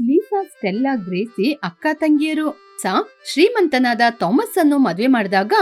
Lisa, Stella, Gracy, ಅಕ್ಕ ತಂಗಿಯರು. ಸಾ, ಶ್ರೀಮಂತನಾದ Thomas ಅನ್ನು ಮದ್ವೆ ಮಾಡಿದಾಗ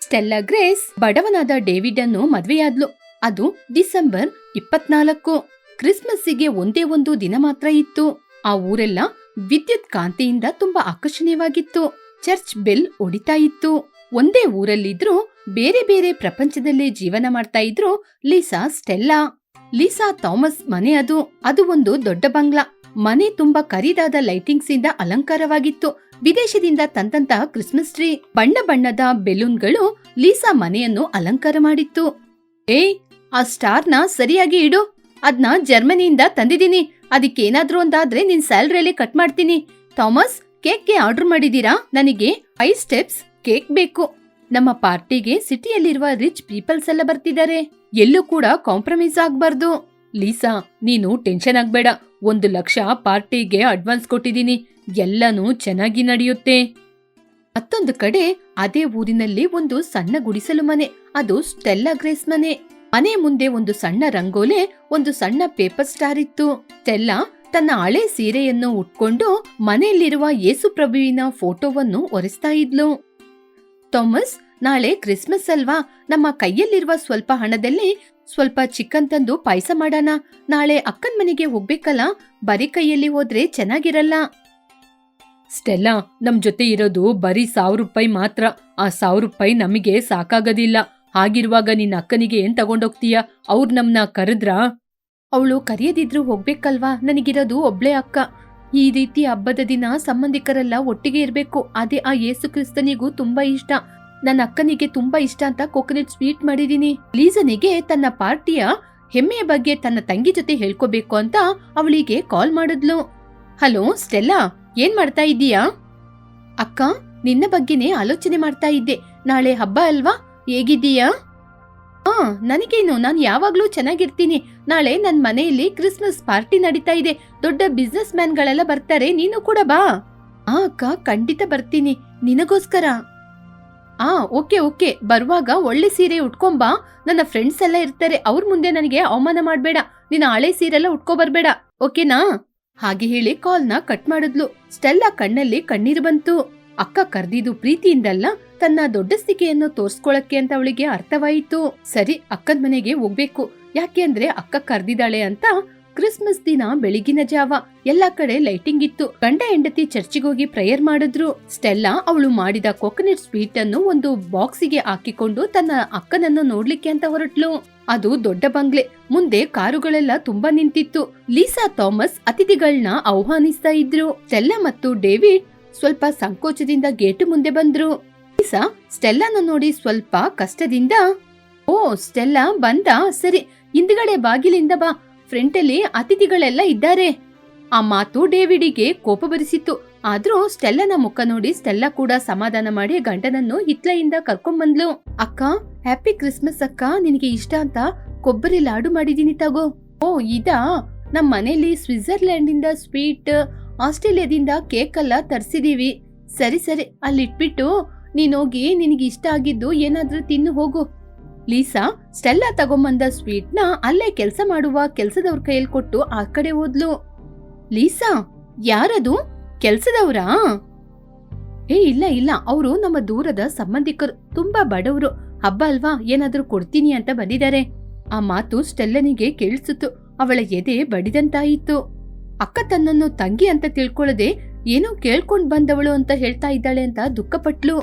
ಸ್ಟೆಲ್ಲಾ, ಗ್ರೇಸ್ ಬಡವನಾದ ಡೇವಿಡ್ ಅನ್ನು ಮದ್ವೆಯಾದ್ಲು. ಅದು ಡಿಸೆಂಬರ್ ಇಪ್ಪತ್ನಾಲ್ಕು. ಕ್ರಿಸ್ಮಸ್ಸಿಗೆ ಒಂದೇ ಒಂದು ದಿನ ಮಾತ್ರ ಇತ್ತು. ಆ ಊರೆಲ್ಲ ವಿದ್ಯುತ್ ಕಾಂತಿಯಿಂದ ತುಂಬಾ ಆಕರ್ಷಣೀಯವಾಗಿತ್ತು. ಚರ್ಚ್ ಬೆಲ್ ಹೊಡಿತಾ ಇತ್ತು. ಒಂದೇ ಊರಲ್ಲಿದ್ರು ಬೇರೆ ಬೇರೆ ಪ್ರಪಂಚದಲ್ಲಿ ಜೀವನ ಮಾಡ್ತಾ ಇದ್ರು ಲೀಸಾ, ಸ್ಟೆಲ್ಲಾ. ಲೀಸಾ, ಥಾಮಸ್ ಮನೆ ಅದು. ಅದು ಒಂದು ದೊಡ್ಡ ಬಂಗ್ಲಾ. ಮನೆ ತುಂಬಾ ಕರಿದಾದ ಲೈಟಿಂಗ್ಸ್ ಇಂದ ಅಲಂಕಾರವಾಗಿತ್ತು. ವಿದೇಶದಿಂದ ತಂದಂತಹ ಕ್ರಿಸ್ಮಸ್ ಟ್ರೀ, ಬಣ್ಣ ಬಣ್ಣದ ಬೆಲೂನ್ಗಳು ಲೀಸಾ ಮನೆಯನ್ನು ಅಲಂಕಾರ ಮಾಡಿತ್ತು. ಏಯ್, ಆ ಸ್ಟಾರ್ನ ಸರಿಯಾಗಿ ಇಡು. ಅದ್ನ ಜರ್ಮನಿಯಿಂದ ತಂದಿದ್ದೀನಿ. ಅದಕ್ಕೇನಾದ್ರೂ ಒಂದಾದ್ರೆ ನಿನ್ ಸ್ಯಾಲ್ರಿಯಲ್ಲಿ ಕಟ್ ಮಾಡ್ತೀನಿ. ಥಾಮಸ್, ಕೇಕ್ಗೆ ಆರ್ಡರ್ ಮಾಡಿದೀರಾ ನನಗೆ ಐ ಸ್ಟೆಪ್ಸ್, ಕೇಕ್ ಬೇಕು. ನಮ್ಮ ಪಾರ್ಟಿಗೆ ಸಿಟಿಯಲ್ಲಿರುವ ರಿಚ್ ಪೀಪಲ್ಸ್ ಎಲ್ಲ ಬರ್ತಿದ್ದಾರೆ. ಎಲ್ಲೂ ಕೂಡ ಕಾಂಪ್ರಮೈಸ್ ಆಗ್ಬಾರ್ದು. ಲೀಸಾ, ನೀನು ಟೆನ್ಷನ್ ಆಗ್ಬೇಡ. ಒಂದು ಲಕ್ಷ ಪಾರ್ಟಿಗೆ ಅಡ್ವಾನ್ಸ್ ಕೊಟ್ಟಿದ್ದೀನಿ. ಎಲ್ಲನೂ ಚೆನ್ನಾಗಿ ನಡೆಯುತ್ತೆ. ಮತ್ತೊಂದು ಕಡೆ ಅದೇ ಊರಿನಲ್ಲಿ ಒಂದು ಸಣ್ಣ ಗುಡಿಸಲು ಮನೆ, ಅದು ಸ್ಟೆಲ್ಲಾ ಗ್ರೇಸ್ ಮನೆ. ಮನೆ ಮುಂದೆ ಒಂದು ಸಣ್ಣ ರಂಗೋಲೆ, ಒಂದು ಸಣ್ಣ ಪೇಪರ್ ಸ್ಟಾರ್ ಇತ್ತು. ಸ್ಟೆಲ್ಲಾ ತನ್ನ ಹಳೆ ಸೀರೆಯನ್ನು ಉಟ್ಕೊಂಡು ಮನೆಯಲ್ಲಿರುವ ಯೇಸು ಪ್ರಭುವಿನ ಫೋಟೋವನ್ನು ಒರೆಸ್ತಾ ಇದ್ಲು. ಥಾಮಸ್ ನಾಳೆ ಕ್ರಿಸ್ಮಸ್ ಅಲ್ವಾ? ನಮ್ಮ ಕೈಯಲ್ಲಿರುವ ಸ್ವಲ್ಪ ಹಣದಲ್ಲಿ ಸ್ವಲ್ಪ ಚಿಕನ್ ತಂದು ಪಾಯಸ ಮಾಡೋಣ. ನಾಳೆ ಅಕ್ಕನ್ ಮನೆಗೆ ಹೋಗ್ಬೇಕಲ್ಲ? ಬರೀ ಕೈಯಲ್ಲಿ ಹೋದ್ರೆ ಚೆನ್ನಾಗಿರಲ್ಲ. ಸ್ಟೆಲ್ಲಾ ನಮ್ ಜೊತೆ ಇರೋದು ಬರೀ ಸಾವಿರ ರೂಪಾಯಿ ಮಾತ್ರ. ಆ ಸಾವಿರ ರೂಪಾಯಿ ನಮಗೆ ಸಾಕಾಗೋದಿಲ್ಲ. ಹಾಗಿರುವಾಗ ನಿನ್ನ ಅಕ್ಕನಿಗೆ ಏನ್ ತಗೊಂಡೋಗ್ತೀಯ? ಅವ್ರ್ ನಮ್ನ ಕರೆದ್ರ? ಅವಳು ಕರೆಯದಿದ್ರು ಹೋಗ್ಬೇಕಲ್ವಾ? ನನಗಿರೋದು ಒಬ್ಳೆ ಅಕ್ಕ. ಈ ರೀತಿ ಹಬ್ಬದ ದಿನ ಸಂಬಂಧಿಕರೆಲ್ಲ ಒಟ್ಟಿಗೆ ಇರ್ಬೇಕು. ಅದೇ ಆ ಯೇಸು ಕ್ರಿಸ್ತನಿಗೂ ತುಂಬಾ ಇಷ್ಟ. ನನ್ನ ಅಕ್ಕನಿಗೆ ತುಂಬಾ ಇಷ್ಟ ಅಂತ ಕೊಕೊನಟ್ ಸ್ವೀಟ್ ಮಾಡಿದೀನಿ. ಲೀಸನಿಗೆ ತನ್ನ ಪಾರ್ಟಿಯ ಹೆಮ್ಮೆಯ ಬಗ್ಗೆ ತನ್ನ ತಂಗಿ ಜೊತೆ ಹೇಳ್ಕೋಬೇಕು ಅಂತ ಅವಳಿಗೆ ಕಾಲ್ ಮಾಡಿದ್ಲು. ಹಲೋ, ಸ್ಟೆಲ್ಲಾ, ಏನ್ ಮಾಡ್ತಾ ಇದ್ದೀಯಾ? ಅಕ್ಕ, ನಿನ್ನ ಬಗ್ಗೆನೇ ಆಲೋಚನೆ ಮಾಡ್ತಾ ಇದ್ದೆ. ನಾಳೆ ಹಬ್ಬ ಅಲ್ವಾ? ಹೇಗಿದ್ದೀಯಾ? ಹಾ ನನಗೇನು, ನಾನು ಯಾವಾಗ್ಲೂ ಚೆನ್ನಾಗಿರ್ತೀನಿ. ನಾಳೆ ನನ್ನ ಮನೆಯಲ್ಲಿ ಕ್ರಿಸ್ಮಸ್ ಪಾರ್ಟಿ ನಡೀತಾ ಇದೆ. ದೊಡ್ಡ ಬಿಸ್ನೆಸ್ ಮ್ಯಾನ್ಗಳೆಲ್ಲ ಬರ್ತಾರೆ, ನೀನು ಕೂಡ ಬಾ. ಆ, ಅಕ್ಕ, ಖಂಡಿತ ಬರ್ತೀನಿ. ನಿನಗೋಸ್ಕರ. ಆ, ಓಕೆ ಓಕೆ. ಬರುವಾಗ ಒಳ್ಳೆ ಸೀರೆ ಉಟ್ಕೊಂಬಾ. ನನ್ನ ಫ್ರೆಂಡ್ಸ್ ಎಲ್ಲ ಇರ್ತಾರೆ. ಅವ್ರ ಮುಂದೆ ನನಗೆ ಅವಮಾನ ಮಾಡಬೇಡ. ನಿನ್ನ ಹಳೆ ಸೀರೆಲ್ಲ ಉಟ್ಕೋ ಬರ್ಬೇಡ. ಓಕೆನಾ? ಹಾಗೆ ಹೇಳಿ ಕಾಲ್ನ ಕಟ್ ಮಾಡಿದ್ಲು. ಸ್ಟೆಲ್ಲಾ ಕಣ್ಣಲ್ಲಿ ಕಣ್ಣೀರು ಬಂತು. ಅಕ್ಕ ಕರ್ದಿದ್ದು ಪ್ರೀತಿಯಿಂದಲ್ಲ ತನ್ನ ದೊಡ್ಡಸ್ತಿಕೆಯನ್ನು ತೋರ್ಸ್ಕೊಳಕ್ಕೆ ಅಂತ ಅವಳಿಗೆ ಅರ್ಥವಾಯಿತು. ಸರಿ ಅಕ್ಕದ ಮನೆಗೆ ಹೋಗ್ಬೇಕು. ಯಾಕೆ ಅಂದ್ರೆ ಅಕ್ಕ ಕರ್ದಿದ್ದಾಳೆ ಅಂತ ಕ್ರಿಸ್ಮಸ್ ದಿನ ಬೆಳಗಿನ ಜಾವ. ಎಲ್ಲಾ ಕಡೆ ಲೈಟಿಂಗ್ ಇತ್ತು. ಗಂಡ ಹೆಂಡತಿ ಚರ್ಚಿಗೆ ಹೋಗಿ ಪ್ರೇಯರ್ ಮಾಡಿದ್ರು. ಸ್ಟೆಲ್ಲಾ ಅವಳು ಮಾಡಿದ ಕೊಕೊನಟ್ ಸ್ವೀಟ್ ಅನ್ನು ಒಂದು ಬಾಕ್ಸಿಗೆ ಹಾಕಿಕೊಂಡು ತನ್ನ ಅಕ್ಕನನ್ನು ನೋಡ್ಲಿಕ್ಕೆ ಅಂತ ಹೊರಟ್ಲು. ಅದು ದೊಡ್ಡ ಬಂಗ್ಲೆ. ಮುಂದೆ ಕಾರುಗಳೆಲ್ಲ ತುಂಬಾ ನಿಂತಿತ್ತು. ಲೀಸಾ ಥಾಮಸ್ ಅತಿಥಿಗಳನ್ನ ಆಹ್ವಾನಿಸ್ತಾ ಇದ್ರು. ಸ್ಟೆಲ್ಲಾ ಮತ್ತು ಡೇವಿಡ್ ಸ್ವಲ್ಪ ಸಂಕೋಚದಿಂದ ಗೇಟು ಮುಂದೆ ಬಂದ್ರು. ಲೀಸಾ ಸ್ಟೆಲ್ಲಾನ ನೋಡಿ ಸ್ವಲ್ಪ ಕಷ್ಟದಿಂದ, ಓ ಸ್ಟೆಲ್ಲಾ ಬಂದ? ಸರಿ, ಹಿಂದ್ಗಡೆ ಬಾಗಿಲಿಂದ ಬಾ. ಫ್ರಂಟಲ್ಲಿ ಅತಿಥಿಗಳೆಲ್ಲ ಇದ್ದಾರೆ. ಆ ಮಾತು ಡೇವಿಡಿಗೆ ಕೋಪ ಬರಿಸಿತ್ತು. ಆದ್ರೂ ಸ್ಟೆಲ್ಲನ ಮುಖ ನೋಡಿ ಸ್ಟೆಲ್ಲ ಕೂಡ ಸಮಾಧಾನ ಮಾಡಿ ಗಂಡನನ್ನು ಹಿತ್ಲೆಯಿಂದ ಕರ್ಕೊಂಡ್ಬಂದ್ಲು ಅಕ್ಕ, ಹ್ಯಾಪಿ ಕ್ರಿಸ್ಮಸ್ ಅಕ್ಕ, ನಿನಗೆ ಇಷ್ಟ ಅಂತ ಕೊಬ್ಬರಿ ಲಾಡು ಮಾಡಿದೀನಿ ತಗೋ. ಓ, ಇದಾ? ನಮ್ಮ ಮನೇಲಿ ಸ್ವಿಟ್ಜರ್ಲ್ಯಾಂಡ್ ಇಂದ ಸ್ವೀಟ್, ಆಸ್ಟ್ರೇಲಿಯಾದಿಂದ ಕೇಕ್ ಎಲ್ಲ ತರ್ಸಿದೀವಿ. ಸರಿ ಸರಿ, ಅಲ್ಲಿಟ್ಬಿಟ್ಟು ನೀನೋಗಿ ನಿನಗೆ ಇಷ್ಟ ಆಗಿದ್ದು ಏನಾದ್ರೂ ತಿನ್ನು ಹೋಗು. ಲೀಸಾ ಸ್ಟೆಲ್ಲಾ ತಗೊಂಬಂದ ಸ್ವೀಟ್ನ ಅಲ್ಲೇ ಕೆಲಸ ಮಾಡುವ ಕೆಲಸದವ್ರ ಕೈಯಲ್ಲಿ ಕೊಟ್ಟು ಆ ಕಡೆ ಹೋದ್ಲು. ಲೀಸಾ, ಯಾರದು? ಕೆಲ್ಸದವ್ರಾ? ಏ, ಇಲ್ಲ ಇಲ್ಲ. ಅವರು ನಮ್ಮ ದೂರದ ಸಂಬಂಧಿಕರು. ತುಂಬಾ ಬಡವರು. ಹಬ್ಬ ಅಲ್ವಾ? ಏನಾದ್ರೂ ಕೊಡ್ತೀನಿ ಅಂತ ಬಂದಿದ್ದಾರೆ. ಆ ಮಾತು ಸ್ಟೆಲ್ಲನಿಗೆ ಕೇಳಿಸಿತು. ಅವಳ ಎದೆ ಬಡಿದಂತಾಯಿತು. ಅಕ್ಕ ತನ್ನನ್ನು ತಂಗಿ ಅಂತ ತಿಳ್ಕೊಳ್ಳದೆ ಏನೋ ಕೇಳ್ಕೊಂಡ್ ಬಂದವಳು ಅಂತ ಹೇಳ್ತಾ ಇದ್ದಾಳೆ ಅಂತ ದುಃಖಪಟ್ಲು.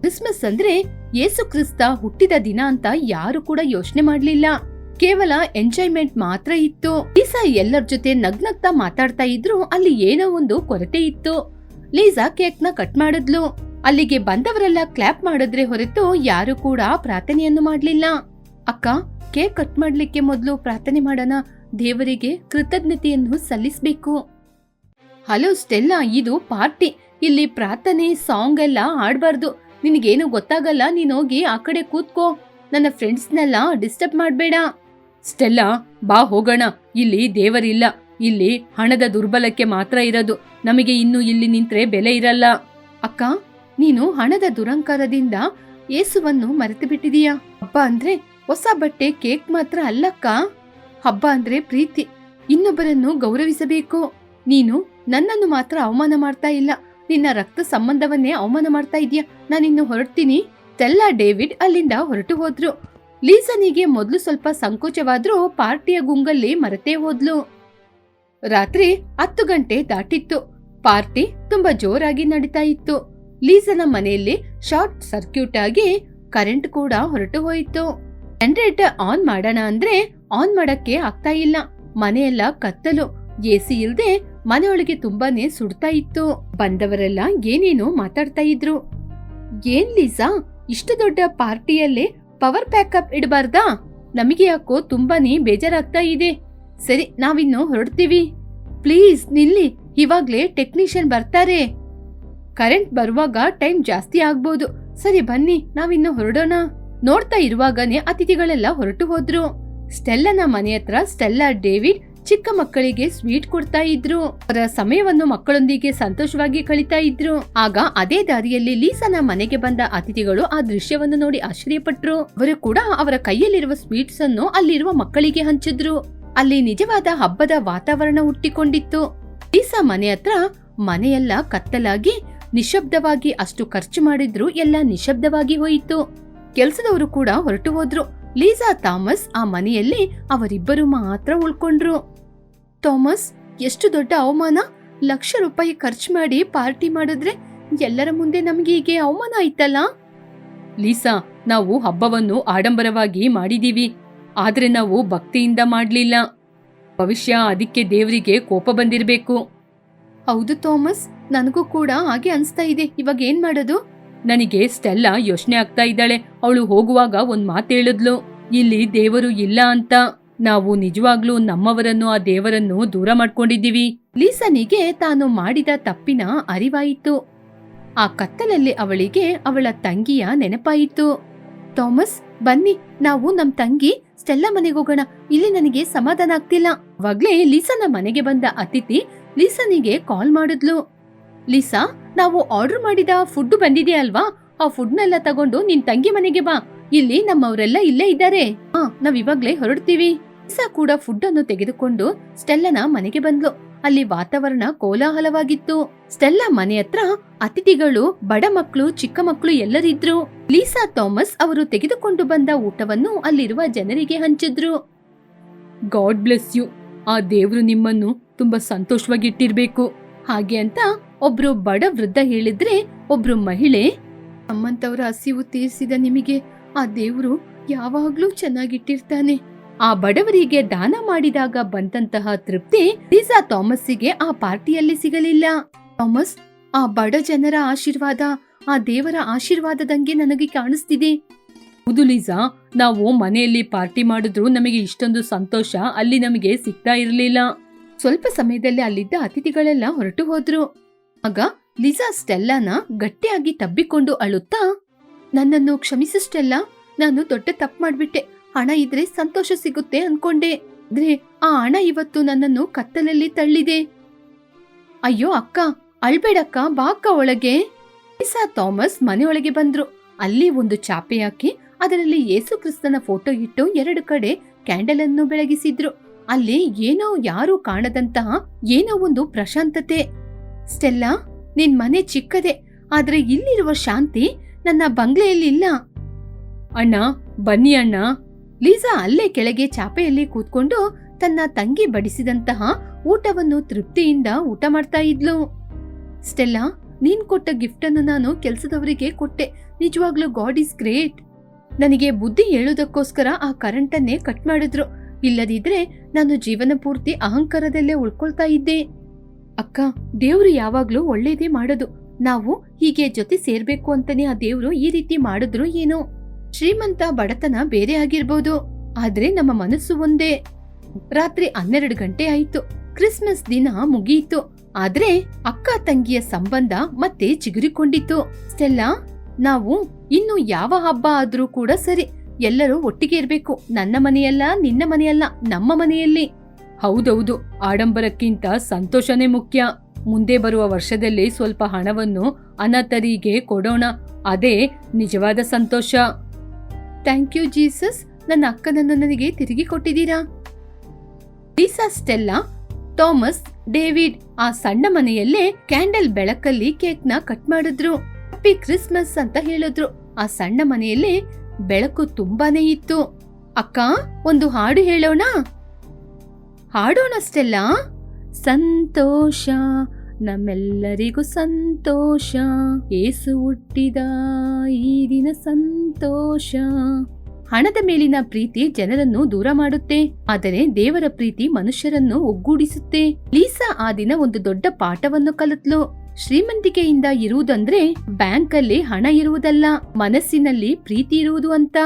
ಕ್ರಿಸ್ಮಸ್ ಅಂದ್ರೆ ಯೇಸು ಕ್ರಿಸ್ತ ಹುಟ್ಟಿದ ದಿನ ಅಂತ ಯಾರು ಕೂಡ ಯೋಚನೆ ಮಾಡ್ಲಿಲ್ಲ. ಕೇವಲ ಎಂಜಾಯ್ಮೆಂಟ್ ಮಾತ್ರ ಇತ್ತು. ಲೀಸಾ ಎಲ್ಲರ ಜೊತೆ ನಗ್ನಗ್ತಾ ಮಾತಾಡ್ತಾ ಇದ್ರು ಅಲ್ಲಿ ಏನೋ ಒಂದು ಕೊರತೆ ಇತ್ತು. ಲೀಸಾ ಕೇಕ್ನ ಕಟ್ ಮಾಡಿದ್ಲು. ಅಲ್ಲಿಗೆ ಬಂದವರೆಲ್ಲ ಕ್ಲಾಪ್ ಮಾಡಿದ್ರೆ ಹೊರತು ಯಾರು ಕೂಡ ಪ್ರಾರ್ಥನೆಯನ್ನು ಮಾಡ್ಲಿಲ್ಲ. ಅಕ್ಕ, ಕೇಕ್ ಕಟ್ ಮಾಡ್ಲಿಕ್ಕೆ ಮೊದಲು ಪ್ರಾರ್ಥನೆ ಮಾಡೋಣ. ದೇವರಿಗೆ ಕೃತಜ್ಞತೆಯನ್ನು ಸಲ್ಲಿಸಬೇಕು. ಹಲೋ ಸ್ಟೆಲ್ಲಾ, ಇದು ಪಾರ್ಟಿ. ಇಲ್ಲಿ ಪ್ರಾರ್ಥನೆ, ಸಾಂಗ್ ಎಲ್ಲ ಹಾಡ್ಬಾರ್ದು. ನಿನಗೇನು ಗೊತ್ತಾಗಲ್ಲ, ನೀನ್ ಹೋಗಿ ಆ ಕಡೆ ಕೂತ್ಕೋ. ನನ್ನ ಫ್ರೆಂಡ್ಸ್ನೆಲ್ಲ ಡಿಸ್ಟರ್ಬ್ ಮಾಡಬೇಡ. ಸ್ಟೆಲ್ಲಾ, ಬಾ ಹೋಗೋಣ. ಇಲ್ಲಿ ದೇವರಿಲ್ಲ. ಇಲ್ಲಿ ಹಣದ ದುರ್ಬಲಕ್ಕೆ ಮಾತ್ರ ಇರೋದು. ನಮಗೆ ಇನ್ನು ಇಲ್ಲಿ ನಿಂತ್ರೆ ಬೆಲೆ ಇರಲ್ಲ. ಅಕ್ಕ, ನೀನು ಹಣದ ದುರಂಕಾರದಿಂದ ಏಸುವನ್ನು ಮರೆತು ಬಿಟ್ಟಿದೀಯಾ ಹಬ್ಬ ಅಂದ್ರೆ ಹೊಸ ಬಟ್ಟೆ, ಕೇಕ್ ಮಾತ್ರ ಅಲ್ಲಕ್ಕ. ಹಬ್ಬ ಅಂದ್ರೆ ಪ್ರೀತಿ. ಇನ್ನೊಬ್ಬರನ್ನು ಗೌರವಿಸಬೇಕು. ನೀನು ನನ್ನನ್ನು ಮಾತ್ರ ಅವಮಾನ ಮಾಡ್ತಾ ಇಲ್ಲ. ನಿನ್ನ ರಕ್ತ ಸಂಬಂಧವನ್ನೇ ಅವಮಾನ ಮಾಡ್ತಾ ಇದೀಯ? ನಾನಿನ್ನು ಹೊರಡ್ತೀನಿ. ತೆಲ್ಲಾ ಡೇವಿಡ್ ಅಲ್ಲಿಂದ ಹೊರಟು ಹೋದ್ರು. ಲೀಸನಿಗೆ ಮೊದಲು ಸ್ವಲ್ಪ ಸಂಕೋಚವಾದ್ರೂ ಪಾರ್ಟಿಯ ಗುಂಗಲ್ಲಿ ಮರೆತೇ ಹೋದ್ಲು. ರಾತ್ರಿ ಹತ್ತು ಗಂಟೆ ದಾಟಿತ್ತು. ಪಾರ್ಟಿ ತುಂಬಾ ಜೋರಾಗಿ ನಡೀತಾ ಇತ್ತು. ಲೀಸನ ಮನೆಯಲ್ಲಿ ಶಾರ್ಟ್ ಸರ್ಕ್ಯೂಟ್ ಆಗಿ ಕರೆಂಟ್ ಕೂಡ ಹೊರಟು ಹೋಯಿತು. ಜನರೇಟರ್ ಆನ್ ಮಾಡೋಣ ಅಂದ್ರೆ ಆನ್ ಮಾಡಕ್ಕೆ ಆಗ್ತಾ ಇಲ್ಲ. ಮನೆಯೆಲ್ಲ ಕತ್ತಲು. ಎಸಿ ಇಲ್ದೆ ಮನೆಯೊಳಗೆ ತುಂಬಾನೇ ಸುಡ್ತಾ ಇತ್ತು. ಬಂದವರೆಲ್ಲ ಏನೇನೋ ಮಾತಾಡ್ತಾ ಇದ್ರು. ಏನ್ ಲೀಸಾ? ಇಷ್ಟು ದೊಡ್ಡ ಪಾರ್ಟಿಯಲ್ಲೇ ಪವರ್ ಪ್ಯಾಕಪ್ ಇಡಬಾರ್ದಾ? ನಮಗೆ ಯಾಕೋ ತುಂಬಾನೇ ಬೇಜಾರಾಗ್ತಾ ಇದೆ. ಸರಿ, ನಾವಿನ್ನು ಹೊರಡ್ತೀವಿ. ಪ್ಲೀಸ್, ನಿಲ್ಲಿ. ಇವಾಗ್ಲೇ ಟೆಕ್ನಿಷಿಯನ್ ಬರ್ತಾರೆ. ಕರೆಂಟ್ ಬರುವಾಗ ಟೈಮ್ ಜಾಸ್ತಿ ಆಗ್ಬೋದು. ಸರಿ, ಬನ್ನಿ, ನಾವಿನ್ನು ಹೊರಡೋಣ. ನೋಡ್ತಾ ಇರುವಾಗನೇ ಅತಿಥಿಗಳೆಲ್ಲ ಹೊರಟು ಹೋದ್ರು. ಸ್ಟೆಲ್ಲನ ಮನೆ ಹತ್ರ ಸ್ಟೆಲ್ಲಾ, ಡೇವಿಡ್ ಚಿಕ್ಕ ಮಕ್ಕಳಿಗೆ ಸ್ವೀಟ್ ಕೊಡ್ತಾ ಇದ್ರು. ಅವರ ಸಮಯವನ್ನು ಮಕ್ಕಳೊಂದಿಗೆ ಸಂತೋಷವಾಗಿ ಕಳೀತಾ ಇದ್ರು. ಆಗ ಅದೇ ದಾರಿಯಲ್ಲಿ ಲೀಸನ ಮನೆಗೆ ಬಂದ ಅತಿಥಿಗಳು ಆ ದೃಶ್ಯವನ್ನು ನೋಡಿ ಆಶ್ಚರ್ಯಪಟ್ರು. ಅವರು ಕೂಡ ಅವರ ಕೈಯಲ್ಲಿರುವ ಸ್ವೀಟ್ಸ್ ಅನ್ನು ಅಲ್ಲಿರುವ ಮಕ್ಕಳಿಗೆ ಹಂಚಿದ್ರು. ಅಲ್ಲಿ ನಿಜವಾದ ಹಬ್ಬದ ವಾತಾವರಣ ಹುಟ್ಟಿಕೊಂಡಿತ್ತು. ಲೀಸಾ ಮನೆ ಹತ್ರ ಮನೆಯೆಲ್ಲ ಕತ್ತಲಾಗಿ ನಿಶಬ್ದವಾಗಿ ಅಷ್ಟು ಖರ್ಚು ಮಾಡಿದ್ರು ಎಲ್ಲ ನಿಶಬ್ದವಾಗಿ ಹೋಯಿತು. ಕೆಲಸದವರು ಕೂಡ ಹೊರಟು ಹೋದ್ರು. ಲೀಸಾ, ಥಾಮಸ್ ಆ ಮನೆಯಲ್ಲಿ ಅವರಿಬ್ಬರು ಮಾತ್ರ ಉಳ್ಕೊಂಡ್ರು. ಥಾಮಸ್ ಎಷ್ಟು ದೊಡ್ಡ ಅವಮಾನ? ಲಕ್ಷ ರೂಪಾಯಿ ಖರ್ಚು ಮಾಡಿ ಪಾರ್ಟಿ ಮಾಡಿದ್ರೆ ಎಲ್ಲರ ಮುಂದೆ ನಮ್ಗೆ ಹೀಗೆ ಅವಮಾನ ಆಯ್ತಲ್ಲ? ಲೀಸಾ ನಾವು ಹಬ್ಬವನ್ನು ಆಡಂಬರವಾಗಿ ಮಾಡಿದೀವಿ. ಆದ್ರೆ ನಾವು ಭಕ್ತಿಯಿಂದ ಮಾಡ್ಲಿಲ್ಲ. ಭವಿಷ್ಯ ಅದಕ್ಕೆ ದೇವರಿಗೆ ಕೋಪ ಬಂದಿರಬೇಕು. ಹೌದು ಥಾಮಸ್ ನನಗೂ ಕೂಡ ಹಾಗೆ ಅನಿಸ್ತಾ ಇದೆ. ಇವಾಗ ಏನ್ ಮಾಡೋದು? ನನಗೆ ಸ್ಟೆಲ್ಲಾ ಯೋಚನೆ ಆಗ್ತಾ ಇದ್ದಾಳೆ. ಅವಳು ಹೋಗುವಾಗ ಒಂದ್ ಮಾತು ಹೇಳಿದ್ಲು. ಇಲ್ಲಿ ದೇವರು ಇಲ್ಲ ಅಂತ. ನಾವು ನಿಜವಾಗ್ಲೂ ನಮ್ಮವರನ್ನು, ಆ ದೇವರನ್ನು ದೂರ ಮಾಡ್ಕೊಂಡಿದ್ದೀವಿ. ಲೀಸನಿಗೆ ತಾನು ಮಾಡಿದ ತಪ್ಪಿನ ಅರಿವಾಯಿತು. ಆ ಕತ್ತಲಲ್ಲಿ ಅವಳಿಗೆ ಅವಳ ತಂಗಿಯ ನೆನಪಾಯಿತು. ಥಾಮಸ್, ಬನ್ನಿ, ನಾವು ನಮ್ ತಂಗಿ ಸ್ಟೆಲ್ಲಾ ಮನೆಗೆ ಹೋಗೋಣ. ಇಲ್ಲಿ ನನಗೆ ಸಮಾಧಾನ ಆಗ್ತಿಲ್ಲ. ಅವಾಗ್ಲೇ ಲೀಸನ ಮನೆಗೆ ಬಂದ ಅತಿಥಿ ಲೀಸನಿಗೆ ಕಾಲ್ ಮಾಡಿದ್ಲು. ಲೀಸಾ, ನಾವು ಆರ್ಡರ್ ಮಾಡಿದ ಫುಡ್ ಬಂದಿದೆ ಅಲ್ವಾ? ಆ ಫುಡ್ನೆಲ್ಲ ತಗೊಂಡು ನಿನ್ ತಂಗಿ ಮನೆಗೆ ಬಾ. ಇಲ್ಲಿ ನಮ್ಮವರೆಲ್ಲ ಇಲ್ಲೇ ಇದ್ದಾರೆ. ಹಾ ನಾವ್ ಇವಾಗ್ಲೇ ಹೊರಡ್ತೀವಿ. ಕೂಡ ಫುಡ್ ಅನ್ನು ತೆಗೆದುಕೊಂಡು ಸ್ಟೆಲ್ಲನ ಮನೆಗೆ ಬಂದ್ಲು. ಅಲ್ಲಿ ವಾತಾವರಣ ಕೋಲಾಹಲವಾಗಿತ್ತು. ಸ್ಟೆಲ್ಲಾ ಮನೆ ಹತ್ರ ಅತಿಥಿಗಳು, ಬಡ ಮಕ್ಕಳು ಚಿಕ್ಕ ಮಕ್ಕಳು ಎಲ್ಲರಿದ್ರು. ಲೀಸಾ, ಥಾಮಸ್ ಅವರು ತೆಗೆದುಕೊಂಡು ಬಂದ ಊಟವನ್ನು ಅಲ್ಲಿರುವ ಜನರಿಗೆ ಹಂಚಿದ್ರು. God bless you. ಆ ದೇವ್ರು ನಿಮ್ಮನ್ನು ತುಂಬಾ ಸಂತೋಷವಾಗಿಟ್ಟಿರ್ಬೇಕು. ಹಾಗೆ ಅಂತ ಒಬ್ರು ಬಡ ವೃದ್ಧ ಹೇಳಿದ್ರೆ ಒಬ್ರು ಮಹಿಳೆ ನಮ್ಮಂತವರ ಹಸಿವು ತೀರಿಸಿದ ನಿಮಗೆ ಆ ದೇವ್ರು ಯಾವಾಗ್ಲೂ ಚೆನ್ನಾಗಿಟ್ಟಿರ್ತಾನೆ. ಆ ಬಡವರಿಗೆ ದಾನ ಮಾಡಿದಾಗ ಬಂದಂತಹ ತೃಪ್ತಿ ಲೀಸಾ ಥಾಮಸ್ಸಿಗೆ ಆ ಪಾರ್ಟಿಯಲ್ಲಿ ಸಿಗಲಿಲ್ಲ. ಥಾಮಸ್, ಆ ಬಡ ಜನರ ಆಶೀರ್ವಾದ, ಆ ದೇವರ ಆಶೀರ್ವಾದದಂಗೆ ನನಗೆ ಕಾಣಿಸ್ತಿದೆ. ಹೌದು ಲೀಸಾ, ನಾವು ಮನೆಯಲ್ಲಿ ಪಾರ್ಟಿ ಮಾಡಿದ್ರು ನಮಗೆ ಇಷ್ಟೊಂದು ಸಂತೋಷ ಅಲ್ಲಿ ನಮಗೆ ಸಿಗ್ತಾ ಇರಲಿಲ್ಲ. ಸ್ವಲ್ಪ ಸಮಯದಲ್ಲಿ ಅಲ್ಲಿದ್ದ ಅತಿಥಿಗಳೆಲ್ಲ ಹೊರಟು ಹೋದ್ರು. ಆಗ ಲಿಸಾ ಸ್ಟೆಲ್ಲಾನ ಗಟ್ಟಿಯಾಗಿ ತಬ್ಬಿಕೊಂಡು ಅಳುತ್ತಾ, ನನ್ನನ್ನು ಕ್ಷಮಿಸು ಸ್ಟೆಲ್ಲಾ, ನಾನು ದೊಡ್ಡ ತಪ್ಪು ಮಾಡ್ಬಿಟ್ಟೆ. ಹಣ ಇದ್ರೆ ಸಂತೋಷ ಸಿಗುತ್ತೆ ಅನ್ಕೊಂಡೆ. ಆದ್ರೆ ಆ ಹಣ ಇವತ್ತು ನನ್ನನ್ನು ಕತ್ತಲಲ್ಲಿ ತಳ್ಳಿದೆ. ಅಯ್ಯೋ ಅಕ್ಕ, ಅಳ್ಬೇಡಕ್ಕ, ಬಾ ಅಕ್ಕ ಒಳಗೆ. ಲಿಸಾ ಥಾಮಸ್ ಮನೆಯೊಳಗೆ ಬಂದ್ರು. ಅಲ್ಲಿ ಒಂದು ಚಾಪೆ ಹಾಕಿ ಅದರಲ್ಲಿ ಯೇಸು ಕ್ರಿಸ್ತನ ಫೋಟೋ ಇಟ್ಟು ಎರಡು ಕಡೆ ಕ್ಯಾಂಡಲ್ ಅನ್ನು ಬೆಳಗಿಸಿದ್ರು. ಅಲ್ಲಿ ಏನೋ ಯಾರು ಕಾಣದಂತಹ ಏನೋ ಒಂದು ಪ್ರಶಾಂತತೆ. ಸ್ಟೆಲ್ಲಾ, ನಿನ್ ಮನೆ ಚಿಕ್ಕದೆ, ಆದ್ರೆ ಇಲ್ಲಿರುವ ಶಾಂತಿ ನನ್ನ ಬಂಗ್ಲೆಯಲ್ಲಿ ಇಲ್ಲ ಅಣ್ಣ, ಬನ್ನಿ ಅಣ್ಣ. ಲೀಸಾ ಅಲ್ಲೇ ಕೆಳಗೆ ಚಾಪೆಯಲ್ಲಿ ಕೂತ್ಕೊಂಡು ತನ್ನ ತಂಗಿ ಬಡಿಸಿದಂತಹ ಊಟವನ್ನು ತೃಪ್ತಿಯಿಂದ ಊಟ ಮಾಡ್ತಾ ಇದ್ಲು. ಸ್ಟೆಲ್ಲಾ, ನೀನ್ ಕೊಟ್ಟ ಗಿಫ್ಟ್ ಅನ್ನು ನಾನು ಕೆಲಸದವರಿಗೆ ಕೊಟ್ಟೆ. ನಿಜವಾಗ್ಲೂ ಗಾಡ್ ಇಸ್ ಗ್ರೇಟ್. ನನಗೆ ಬುದ್ಧಿ ಹೇಳೋದಕ್ಕೋಸ್ಕರ ಆ ಕರೆಂಟನ್ನೇ ಕಟ್ ಮಾಡಿದ್ರು. ಇಲ್ಲದಿದ್ರೆ ನಾನು ಜೀವನ ಪೂರ್ತಿ ಅಹಂಕಾರದಲ್ಲೇ ಉಳ್ಕೊಳ್ತಾ ಇದ್ದೆ. ಅಕ್ಕ, ದೇವ್ರು ಯಾವಾಗ್ಲೂ ಒಳ್ಳೇದೇ ಮಾಡೋದು. ನಾವು ಹೀಗೆ ಜೊತೆ ಸೇರ್ಬೇಕು ಅಂತಾನೆ ಆ ದೇವ್ರು ಈ ರೀತಿ ಮಾಡಿದ್ರು ಏನೋ? ಶ್ರೀಮಂತ ಬಡತನ ಬೇರೆ ಆಗಿರ್ಬೋದು. ಆದ್ರೆ ನಮ್ಮ ಮನಸ್ಸು ಒಂದೇ. ರಾತ್ರಿ ಹನ್ನೆರಡು ಗಂಟೆ ಆಯ್ತು. ಕ್ರಿಸ್ಮಸ್ ದಿನ ಮುಗಿಯಿತು ಆದ್ರೆ ಅಕ್ಕ ತಂಗಿಯ ಸಂಬಂಧ ಮತ್ತೆ ಚಿಗುರಿಕೊಂಡಿತ್ತು. ಸ್ಟೆಲ್ಲಾ, ನಾವು ಇನ್ನು ಯಾವ ಹಬ್ಬ ಆದ್ರೂ ಕೂಡ ಸರಿ. ಎಲ್ಲರೂ ಒಟ್ಟಿಗೆ ಇರ್ಬೇಕು. ನನ್ನ ಮನೆಯಲ್ಲ, ನಿನ್ನ ಮನೆಯಲ್ಲ, ನಮ್ಮ ಮನೆಯಲ್ಲಿ. ಹೌದೌದು, ಆಡಂಬರಕ್ಕಿಂತ ಸಂತೋಷನೇ ಮುಖ್ಯ. ಮುಂದೆ ಬರುವ ವರ್ಷದಲ್ಲಿ ಸ್ವಲ್ಪ ಹಣವನ್ನು ಅನಾಥರಿಗೆ ಕೊಡೋಣ. ಅದೇ ನಿಜವಾದ ಸಂತೋಷ. Thank you Jesus. ನನ್ನ ಅಕ್ಕನನ್ನು ನನಗೆ ತಿರುಗಿ ಕೊಟ್ಟಿದ್ದೀರಾ? ಲೀಸಾ ಸ್ಟೆಲ್ಲಾ, ಥಾಮಸ್, ಡೇವಿಡ್ ಆ ಸಣ್ಣ ಮನೆಯಲ್ಲೇ ಕ್ಯಾಂಡಲ್ ಬೆಳಕಲ್ಲಿ ಕೇಕ್ನ ಕಟ್ ಮಾಡಿದ್ರು. ಹ್ಯಾಪಿ ಕ್ರಿಸ್ಮಸ್ ಅಂತ ಹೇಳಿದ್ರು. ಆ ಸಣ್ಣ ಮನೆಯಲ್ಲಿ ಬೆಳಕು ತುಂಬಾನೇ ಇತ್ತು. ಅಕ್ಕ, ಒಂದು ಹಾಡು ಹೇಳೋಣ? ಹಾಡೋಣಷ್ಟೆಲ್ಲ ಸಂತೋಷ. ನಮ್ಮೆಲ್ಲರಿಗೂ ಸಂತೋಷ. ಏಸು ಹುಟ್ಟಿದ ಈ ದಿನ ಸಂತೋಷ. ಹಣದ ಮೇಲಿನ ಪ್ರೀತಿ ಜನರನ್ನು ದೂರ ಮಾಡುತ್ತೆ. ಆದರೆ ದೇವರ ಪ್ರೀತಿ ಮನುಷ್ಯರನ್ನು ಒಗ್ಗೂಡಿಸುತ್ತೆ. ಲೀಸಾ ಆ ದಿನ ಒಂದು ದೊಡ್ಡ ಪಾಠವನ್ನು ಕಲಿತ್ಲು. ಶ್ರೀಮಂತಿಕೆಯಿಂದ ಇರುವುದಂದ್ರೆ ಬ್ಯಾಂಕ್ ಅಲ್ಲಿ ಹಣ ಇರುವುದಲ್ಲ, ಮನಸ್ಸಿನಲ್ಲಿ ಪ್ರೀತಿ ಇರುವುದು ಅಂತ.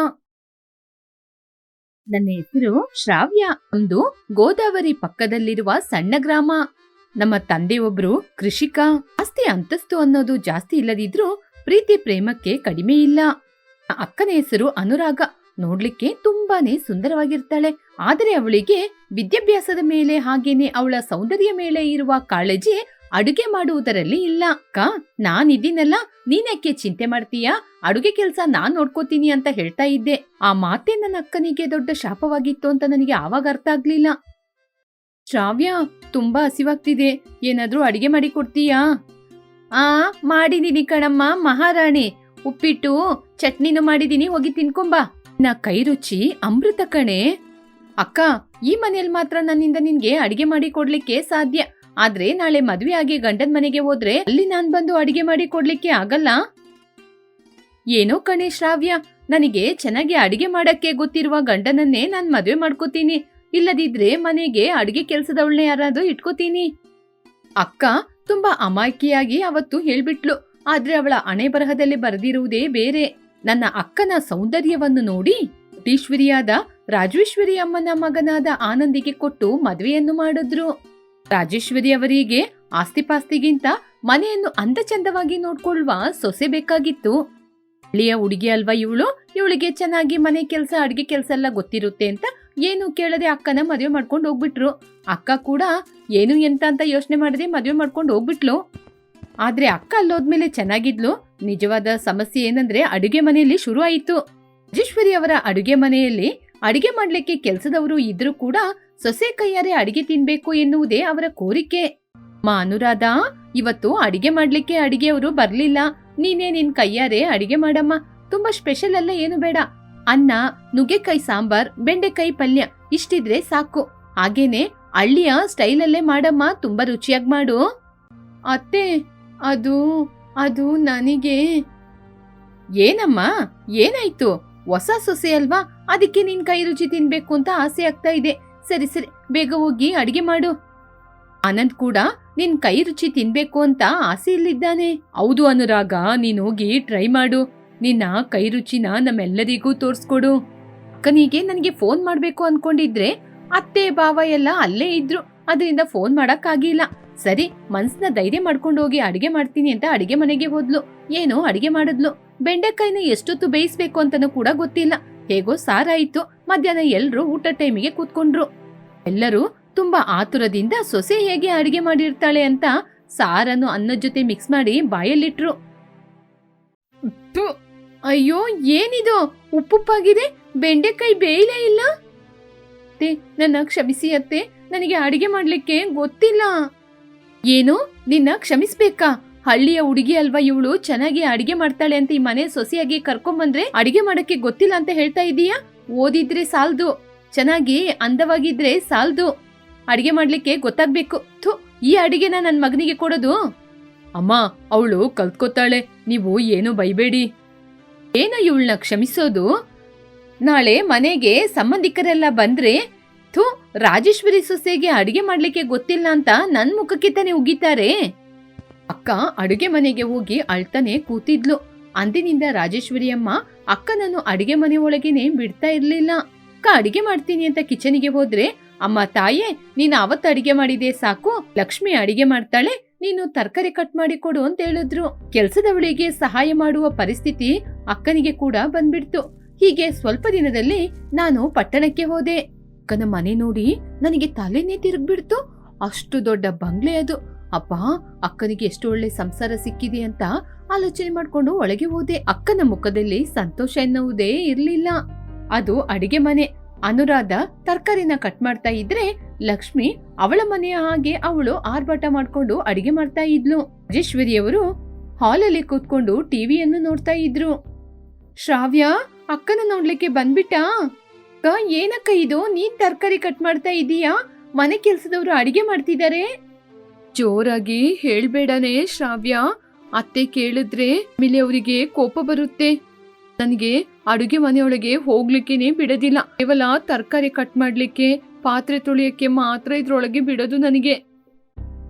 ನನ್ನ ಹೆಸರು ಶ್ರಾವ್ಯ. ಒಂದು ಗೋದಾವರಿ ಪಕ್ಕದಲ್ಲಿರುವ ಸಣ್ಣ ಗ್ರಾಮ. ನಮ್ಮ ತಂದೆ ಒಬ್ರು ಕೃಷಿಕ, ಆಸ್ತಿ ಅಂತಸ್ತು ಅನ್ನೋದು ಜಾಸ್ತಿ ಇಲ್ಲದಿದ್ರೂ ಪ್ರೀತಿ ಪ್ರೇಮಕ್ಕೆ ಕಡಿಮೆ ಇಲ್ಲ. ಅಕ್ಕನ ಹೆಸರು ಅನುರಾಗ. ನೋಡ್ಲಿಕ್ಕೆ ತುಂಬಾನೇ ಸುಂದರವಾಗಿರ್ತಾಳೆ. ಆದರೆ ಅವಳಿಗೆ ವಿದ್ಯಾಭ್ಯಾಸದ ಮೇಲೆ ಹಾಗೇನೆ ಅವಳ ಸೌಂದರ್ಯ ಮೇಲೆ ಇರುವ ಕಾಳಜಿ ಅಡುಗೆ ಮಾಡುವುದರಲ್ಲಿ ಇಲ್ಲ. ಅಕ್ಕ, ನಾನಿದ್ದೀನಲ್ಲ, ನೀನ್ಯಾಕೆ ಚಿಂತೆ ಮಾಡ್ತೀಯಾ? ಅಡುಗೆ ಕೆಲಸ ನಾನ್ ನೋಡ್ಕೋತೀನಿ ಅಂತ ಹೇಳ್ತಾ ಇದ್ದೆ. ಆ ಮಾತೆ ನನ್ನ ಅಕ್ಕನಿಗೆ ದೊಡ್ಡ ಶಾಪವಾಗಿತ್ತು ಅಂತ ನನಗೆ ಆವಾಗ ಅರ್ಥ ಆಗ್ಲಿಲ್ಲ. ಶ್ರಾವ್ಯ ತುಂಬಾ ಹಸಿವಾಗ್ತಿದೆ. ಏನಾದ್ರೂ ಅಡಿಗೆ ಮಾಡಿ ಕೊಡ್ತೀಯಾ? ಆ, ಮಾಡಿದೀನಿ ಕಣಮ್ಮ, ಮಹಾರಾಣಿ. ಉಪ್ಪಿಟ್ಟು, ಚಟ್ನಿನೂ ಮಾಡಿದೀನಿ, ಹೋಗಿ ತಿನ್ಕೊಂಬಾ. ನಾ ಕೈ ರುಚಿ ಅಮೃತ ಕಣೆ. ಅಕ್ಕ, ಈ ಮನೇಲಿ ಮಾತ್ರ ನನ್ನಿಂದ ನಿನ್ಗೆ ಅಡಿಗೆ ಮಾಡಿ ಕೊಡ್ಲಿಕ್ಕೆ ಸಾಧ್ಯ. ಆದ್ರೆ ನಾಳೆ ಮದ್ವೆ ಆಗಿ ಗಂಡನ ಮನೆಗೆ ಹೋದ್ರೆ ಅಲ್ಲಿ ನಾನ್ ಬಂದು ಅಡಿಗೆ ಮಾಡಿ ಕೊಡ್ಲಿಕ್ಕೆ ಆಗಲ್ಲ? ಏನೋ ಕಣೆ ಶ್ರಾವ್ಯ. ನನಗೆ ಚೆನ್ನಾಗಿ ಅಡಿಗೆ ಮಾಡಕ್ಕೆ ಗೊತ್ತಿರುವ ಗಂಡನನ್ನೇ ನಾನ್ ಮದ್ವೆ ಮಾಡ್ಕೋತೀನಿ. ಇಲ್ಲದಿದ್ರೆ ಮನೆಗೆ ಅಡಿಗೆ ಕೆಲಸದವಳನ್ನ ಯಾರಾದ್ರೂ ಇಟ್ಕೋತೀನಿ. ಅಕ್ಕ ತುಂಬಾ ಅಮಾಯಕಿಯಾಗಿ ಅವತ್ತು ಹೇಳ್ಬಿಟ್ಲು. ಆದ್ರೆ ಅವಳ ಅಣೆ ಬರಹದಲ್ಲಿ ಬರೆದಿರುವುದೇ ಬೇರೆ. ನನ್ನ ಅಕ್ಕನ ಸೌಂದರ್ಯವನ್ನು ನೋಡಿ ಟೀಶ್ವರಿಯಾದ ರಾಜೇಶ್ವರಿ ಅಮ್ಮನ ಮಗನಾದ ಆನಂದಿಗೆ ಕೊಟ್ಟು ಮದುವೆಯನ್ನು ಮಾಡಿದ್ರು. ರಾಜೇಶ್ವರಿ ಅವರಿಗೆ ಆಸ್ತಿಪಾಸ್ತಿಗಿಂತ ಮನೆಯನ್ನು ಅಂದ ಚಂದವಾಗಿ ನೋಡ್ಕೊಳ್ಳುವ ಸೊಸೆ ಬೇಕಾಗಿತ್ತು. ಹಳ್ಳಿಯ ಹುಡುಗಿ ಅಲ್ವಾ ಇವಳು? ಇವಳಿಗೆ ಚೆನ್ನಾಗಿ ಮನೆ ಕೆಲಸ, ಅಡಿಗೆ ಕೆಲಸ ಎಲ್ಲ ಗೊತ್ತಿರುತ್ತೆ ಅಂತ ಏನು ಕೇಳದೆ ಅಕ್ಕನ ಮದುವೆ ಮಾಡ್ಕೊಂಡು ಹೋಗ್ಬಿಟ್ರು. ಅಕ್ಕ ಕೂಡ ಏನು ಎಂತ ಅಂತ ಯೋಚನೆ ಮಾಡದೆ ಮದುವೆ ಮಾಡ್ಕೊಂಡು ಹೋಗ್ಬಿಟ್ಲು. ಆದ್ರೆ ಅಕ್ಕ ಅಲ್ಲೋದ್ಮೇಲೆ ಚೆನ್ನಾಗಿದ್ಲು. ನಿಜವಾದ ಸಮಸ್ಯೆ ಏನಂದ್ರೆ ಅಡುಗೆ ಮನೆಯಲ್ಲಿ ಶುರು ಆಯಿತು ರಾಜೇಶ್ವರಿ ಅವರ ಅಡುಗೆ ಮನೆಯಲ್ಲಿ ಅಡುಗೆ ಮಾಡ್ಲಿಕ್ಕೆ ಕೆಲಸದವರು ಇದ್ರೂ ಕೂಡ ಸೊಸೆ ಕೈಯಾರೆ ಅಡಿಗೆ ತಿನ್ಬೇಕು ಎನ್ನುವುದೇ ಅವರ ಕೋರಿಕೆ. ಮಾ ಅನುರಾಧ, ಇವತ್ತು ಅಡಿಗೆ ಮಾಡ್ಲಿಕ್ಕೆ ಅಡಿಗೆಯವರು ಬರ್ಲಿಲ್ಲ. ನೀನೇ ನಿನ್ ಕೈಯಾರೆ ಅಡಿಗೆ ಮಾಡಮ್ಮ. ತುಂಬಾ ಸ್ಪೆಷಲ್ ಅಲ್ಲ, ಏನು ಬೇಡ. ಅನ್ನ, ನುಗ್ಗೆಕಾಯಿ ಸಾಂಬಾರ್, ಬೆಂಡೆಕಾಯಿ ಪಲ್ಯ ಇಷ್ಟಿದ್ರೆ ಸಾಕು. ಹಾಗೇನೆ ಹಳ್ಳಿಯ ಸ್ಟೈಲಲ್ಲೇ ಮಾಡಮ್ಮ, ತುಂಬಾ ರುಚಿಯಾಗಿ ಮಾಡು. ಅತ್ತೆ, ಅದು ಅದು ನನಗೆ. ಏನಮ್ಮ, ಏನಾಯ್ತು? ಹೊಸ ಸೊಸೆ ಅಲ್ವಾ? ಅದಕ್ಕೆ ನಿನ್ ಕೈ ರುಚಿ ತಿನ್ಬೇಕು ಅಂತ ಆಸೆ ಆಗ್ತಾ ಇದೆ. ಸರಿ ಸರಿ, ಬೇಗ ಹೋಗಿ ಅಡಿಗೆ ಮಾಡು. ಆನಂದ್ ಕೂಡ ನಿನ್ ಕೈ ರುಚಿ ತಿನ್ಬೇಕು ಅಂತ ಆಸೆಯಲ್ಲಿದ್ದಾನೆ. ಹೌದು ಅನುರಾಗ, ನೀನ್ ಹೋಗಿ ಟ್ರೈ ಮಾಡು. ನಿನ್ನ ಕೈ ರುಚಿನ ನಮ್ಮೆಲ್ಲರಿಗೂ ತೋರಿಸ್ಕೊಡು. ಅಕ್ಕನಿಗೆ ನನಗೆ ಫೋನ್ ಮಾಡಬೇಕು ಅನ್ಕೊಂಡಿದ್ರೆ ಅತ್ತೆ ಬಾವ ಎಲ್ಲ ಅಲ್ಲೇ ಇದ್ರು. ಅದರಿಂದ ಫೋನ್ ಮಾಡಕ್ಕಾಗಿಲ್ಲ. ಸರಿ ಮನ್ಸನ್ನ ಧೈರ್ಯ ಮಾಡ್ಕೊಂಡು ಹೋಗಿ ಅಡಿಗೆ ಮಾಡ್ತೀನಿ ಅಂತ ಅಡಿಗೆ ಮನೆಗೆ ಹೋದ್ಲು. ಏನೋ ಅಡಿಗೆ ಮಾಡಿದ್ಲು. ಬೆಂಡೆಕಾಯಿನ ಎಷ್ಟೊತ್ತು ಬೇಯಿಸ್ಬೇಕು ಅಂತನೂ ಕೂಡ ಗೊತ್ತಿಲ್ಲ. ಹೇಗೋ ಸಾರಾಯಿತು. ಮಧ್ಯಾಹ್ನ ಎಲ್ಲರೂ ಊಟ ಟೈಮಿಗೆ ಕೂತ್ಕೊಂಡ್ರು. ಎಲ್ಲರೂ ತುಂಬಾ ಆತುರದಿಂದ ಸೊಸೆ ಹೇಗೆ ಅಡಿಗೆ ಮಾಡಿರ್ತಾಳೆ ಅಂತ ಸಾರನ್ನು ಅನ್ನದ ಜೊತೆ ಮಿಕ್ಸ್ ಮಾಡಿ ಬಾಯಲ್ಲಿಟ್ರು. ಅಯ್ಯೋ, ಏನಿದು? ಉಪ್ಪುಪ್ಪಾಗಿದೆ? ಬೆಂಡೆಕಾಯಿ ಬೇಯಲೇ ಇಲ್ಲ? ಅತ್ತೆ ನನ್ನ ಕ್ಷಮಿಸಿ ಅತ್ತೆ. ನನಗೆ ಅಡಿಗೆ ಮಾಡ್ಲಿಕ್ಕೆ ಗೊತ್ತಿಲ್ಲ. ಏನು? ನಿನ್ನ ಕ್ಷಮಿಸ್ಬೇಕಾ? ಹಳ್ಳಿಯ ಹುಡುಗಿ ಅಲ್ವಾ ಇವಳು? ಚೆನ್ನಾಗಿ ಅಡಿಗೆ ಮಾಡ್ತಾಳೆ ಅಂತ ಈ ಮನೆ ಸೊಸೆಯಾಗಿ ಕರ್ಕೊಂಬಂದ್ರೆ ಅಡಿಗೆ ಮಾಡಕ್ಕೆ ಗೊತ್ತಿಲ್ಲ ಅಂತ ಹೇಳ್ತಾ ಇದೀಯಾ? ಓದಿದ್ರೆ ಸಾಲ್ದು. ಚೆನ್ನಾಗಿ ಅಂದವಾಗಿದ್ರೆ ಸಾಲ್ದು. ಅಡಿಗೆ ಮಾಡ್ಲಿಕ್ಕೆ ಗೊತ್ತಾಗ್ಬೇಕು. ಥು, ಈ ಅಡಿಗೆನ ನನ್ನ ಮಗನಿಗೆ ಕೊಡೋದು. ಅಮ್ಮ, ಅವಳು ಕಲ್ತ್ಕೋತಾಳೆ. ನೀವು ಏನು ಬೈಬೇಡಿ. ಏನೋ ಇವಳನ್ನ ಕ್ಷಮಿಸೋದು? ನಾಳೆ ಮನೆಗೆ ಸಂಬಂಧಿಕರೆಲ್ಲ ಬಂದ್ರೆ, ಥೂ, ರಾಜೇಶ್ವರಿ ಸೊಸೆಗೆ ಅಡುಗೆ ಮಾಡ್ಲಿಕ್ಕೆ ಗೊತ್ತಿಲ್ಲ ಅಂತ ನನ್ ಮುಖಕ್ಕೆ ತಾನೇ ಉಗಿತಾರೆ. ಅಕ್ಕ ಅಡುಗೆ ಮನೆಗೆ ಹೋಗಿ ಅಳ್ತಾನೆ ಕೂತಿದ್ಲು. ಅಂದಿನಿಂದ ರಾಜೇಶ್ವರಿ ಅಮ್ಮ ಅಕ್ಕನನ್ನು ಅಡಿಗೆ ಮನೆ ಒಳಗೇನೆ ಬಿಡ್ತಾ ಇರ್ಲಿಲ್ಲ. ಅಕ್ಕ, ಅಡಿಗೆ ಮಾಡ್ತೀನಿ ಅಂತ ಕಿಚನಿಗೆ ಹೋದ್ರೆ, ಅಮ್ಮ ತಾಯೇ, ನೀನು ಅವತ್ತು ಅಡಿಗೆ ಮಾಡಿದೆ ಸಾಕು, ಲಕ್ಷ್ಮಿ ಅಡಿಗೆ ಮಾಡ್ತಾಳೆ ನೀನು ತರಕಾರಿ ಕಟ್ ಮಾಡಿ ಕೊಡು ಅಂತ ಹೇಳಿದ್ರು. ಕೆಲಸದವಳಿಗೆ ಸಹಾಯ ಮಾಡುವ ಪರಿಸ್ಥಿತಿ ಅಕ್ಕನಿಗೆ ಕೂಡ ಬಂದ್ಬಿಡ್ತು. ಹೀಗೆ ಸ್ವಲ್ಪ ದಿನದಲ್ಲಿ ನಾನು ಪಟ್ಟಣಕ್ಕೆ ಹೋದೆ. ಅಕ್ಕನ ಮನೆ ನೋಡಿ ನನಗೆ ತಲೆನೇ ತಿರುಗ್ಬಿಡ್ತು ಅಷ್ಟು ದೊಡ್ಡ ಬಂಗ್ಲೆ ಅದು. ಅಪ್ಪ, ಅಕ್ಕನಿಗೆ ಎಷ್ಟು ಒಳ್ಳೆ ಸಂಸಾರ ಸಿಕ್ಕಿದೆ ಅಂತ ಆಲೋಚನೆ ಮಾಡ್ಕೊಂಡು ಒಳಗೆ ಹೋದೆ. ಅಕ್ಕನ ಮುಖದಲ್ಲಿ ಸಂತೋಷ ಎನ್ನುವುದೇ ಇರಲಿಲ್ಲ. ಅದು ಅಡಿಗೆ ಮನೆ. ಅನುರಾಧ ತರಕಾರಿನ ಕಟ್ ಮಾಡ್ತಾ ಇದ್ರೆ ಲಕ್ಷ್ಮಿ ಅವಳ ಮನೆಯ ಹಾಗೆ ಅವಳು ಆರ್ಭಟ ಮಾಡ್ಕೊಂಡು ಅಡಿಗೆ ಮಾಡ್ತಾ ಇದ್ಲು. ರಾಜೇಶ್ವರಿಯವರು ಹಾಲಲ್ಲಿ ಕೂತ್ಕೊಂಡು ಟಿವಿಯನ್ನು ನೋಡ್ತಾ ಇದ್ರು. ಶ್ರಾವ್ಯ, ಅಕ್ಕನ ನೋಡ್ಲಿಕ್ಕೆ ಬಂದ್ಬಿಟ್ಟಾ? ಅಕ್ಕ, ಏನಕ್ಕ ಇದು? ನೀನ್ ತರಕಾರಿ ಕಟ್ ಮಾಡ್ತಾ ಇದೀಯಾ? ಮನೆ ಕೆಲ್ಸದವ್ರು ಅಡಿಗೆ ಮಾಡ್ತಿದ್ದಾರೆ ಜೋರಾಗಿ ಹೇಳ್ಬೇಡನೆ ಶ್ರಾವ್ಯ. ಅತ್ತೆ ಕೇಳಿದ್ರೆ ಆಮೇಲೆ ಅವರಿಗೆ ಕೋಪ ಬರುತ್ತೆ. ನನಗೆ ಅಡುಗೆ ಮನೆಯೊಳಗೆ ಹೋಗ್ಲಿಕ್ಕೇನೆ ಬಿಡೋದಿಲ್ಲ. ಕೇವಲ ತರಕಾರಿ ಕಟ್ ಮಾಡ್ಲಿಕ್ಕೆ, ಪಾತ್ರೆ ತೊಳೆಯಕ್ಕೆ ಮಾತ್ರ ಇದ್ರೊಳಗೆ ಬಿಡೋದು ನನಗೆ.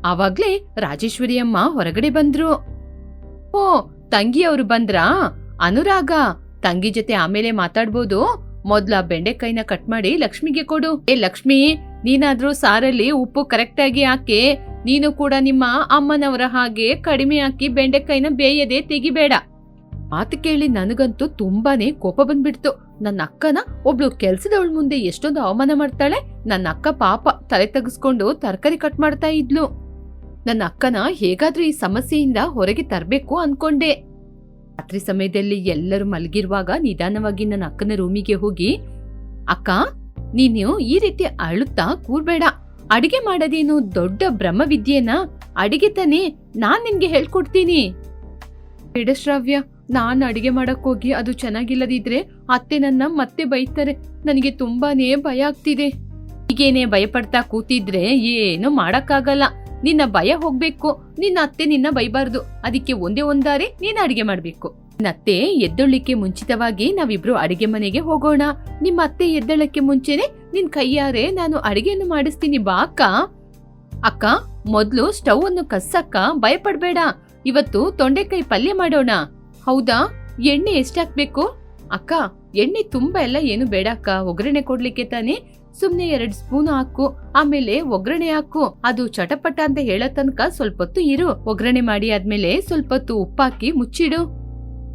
ಆವಾಗ್ಲೇ ರಾಜೇಶ್ವರಿ ಅಮ್ಮ ಹೊರಗಡೆ ಬಂದ್ರು. ಓ ತಂಗಿ ಅವರು ಬಂದ್ರಾ? ಅನುರಾಗ, ತಂಗಿ ಜೊತೆ ಆಮೇಲೆ ಮಾತಾಡ್ಬೋದು? ಮೊದ್ಲ ಬೆಂಡೆಕಾಯಿನ ಕಟ್ ಮಾಡಿ ಲಕ್ಷ್ಮಿಗೆ ಕೊಡು. ಏ ಲಕ್ಷ್ಮಿ, ನೀನಾದ್ರೂ ಸಾರಲ್ಲಿ ಉಪ್ಪು ಕರೆಕ್ಟ್ ಆಗಿ ಹಾಕಿ, ನೀನು ಕೂಡ ನಿಮ್ಮ ಅಮ್ಮನವರ ಹಾಗೆ ಕಡಿಮೆ ಹಾಕಿ ಬೆಂಡೆಕಾಯಿನ ಬೇಯದೆ ತೆಗಿಬೇಡ. ಮಾತು ಕೇಳಿ ನನಗಂತೂ ತುಂಬಾನೇ ಕೋಪ ಬಂದ್ಬಿಡ್ತು. ನನ್ನ ಅಕ್ಕನ ಒಬ್ಳು ಕೆಲ್ಸದವಳ ಮುಂದೆ ಎಷ್ಟೊಂದು ಅವಮಾನ ಮಾಡ್ತಾಳೆ. ನನ್ನ ಅಕ್ಕ ಪಾಪ ತಲೆ ತೆಗೆಸ್ಕೊಂಡು ತರಕಾರಿ ಕಟ್ ಮಾಡ್ತಾ ಇದ್ಲು. ನನ್ನ ಅಕ್ಕನ ಹೇಗಾದ್ರೂ ಈ ಸಮಸ್ಯೆಯಿಂದ ಹೊರಗೆ ತರಬೇಕು ಅನ್ಕೊಂಡೆ. ರಾತ್ರಿ ಸಮಯದಲ್ಲಿ ಎಲ್ಲರೂ ಮಲಗಿರುವಾಗ ನಿಧಾನವಾಗಿ ನನ್ನ ಅಕ್ಕನ ರೂಮಿಗೆ ಹೋಗಿ, ಅಕ್ಕ, ನೀನು ಈ ರೀತಿ ಅಳುತ್ತಾ ಕೂರ್ಬೇಡ. ಅಡಿಗೆ ಮಾಡೋದೇನು ದೊಡ್ಡ ಬ್ರಹ್ಮವಿದ್ಯೆನಾ? ಅಡಿಗೆ ತಾನೇ ನಾನ್ ನಿನ್ಗೆ ಹೇಳ್ಕೊಡ್ತೀನಿ. ಶ್ರಾವ್ಯ ನಾನ್ ಅಡಿಗೆ ಹೋಗಿ ಅದು ಚೆನ್ನಾಗಿಲ್ಲದಿದ್ರೆ ಅತ್ತೆ ನನ್ನ ಮತ್ತೆ ಬೈತಾರೆ. ನನಗೆ ತುಂಬಾನೇ ಭಯ ಆಗ್ತಿದೆ. ಹೀಗೇನೆ ಭಯಪಡ್ತಾ ಕೂತಿದ್ರೆ ಏನು ಮಾಡಕ್ಕಾಗಲ್ಲ. ನಿನ್ನ ಭಯ ಹೋಗ್ಬೇಕು. ನಿನ್ನ ಅತ್ತೆ ನಿನ್ನ ಬೈಬಾರ್ದು. ಅದಕ್ಕೆ ಒಂದೇ ಒಂದಾರೆ ನೀನು ಅಡಿಗೆ ಮಾಡ್ಬೇಕು. ಅತ್ತೆ ಎದ್ದೊಳ್ಳಿಕ್ಕೆ ಮುಂಚಿತವಾಗಿ ನಾವಿಬ್ರು ಅಡಿಗೆ ಮನೆಗೆ ಹೋಗೋಣ. ನಿಮ್ಮ ಅತ್ತೆ ಎದ್ದಳಕ್ಕೆ ಮುಂಚೆನೆ ನಿನ್ ಕೈಯಾರೆ ನಾನು ಅಡಿಗೆಯನ್ನು ಮಾಡಿಸ್ತೀನಿ ಬಾ ಅಕ್ಕ. ಅಕ್ಕ, ಮೊದ್ಲು ಸ್ಟವ್ ಅನ್ನು ಕಸ್ಸಕ್ಕ, ಭಯಪಡ್ಬೇಡ. ಇವತ್ತು ತೊಂಡೆಕಾಯಿ ಪಲ್ಯ ಮಾಡೋಣ. ಹೌದಾ? ಎಣ್ಣೆ ಎಷ್ಟಾಕ್ಬೇಕು? ಅಕ್ಕ, ಎಣ್ಣೆ ತುಂಬಾ ಎಲ್ಲ ಏನು ಬೇಡ ಅಕ್ಕ. ಒಗ್ಗರಣೆ ಕೊಡ್ಲಿಕ್ಕೆ ತಾನೇ. ಸುಮ್ನೆ ಎರಡ್ ಸ್ಪೂನ್ ಹಾಕು. ಆಮೇಲೆ ಒಗ್ಗರಣೆ ಹಾಕು. ಅದು ಚಟಪಟ ಅಂತ ಹೇಳೋ ತನಕ ಸ್ವಲ್ಪ ಹೊತ್ತು ಇರು. ಒಗ್ಗರಣೆ ಮಾಡಿ ಆದ್ಮೇಲೆ ಸ್ವಲ್ಪ ಹೊತ್ತು ಉಪ್ಪಾಕಿ ಮುಚ್ಚಿಡು.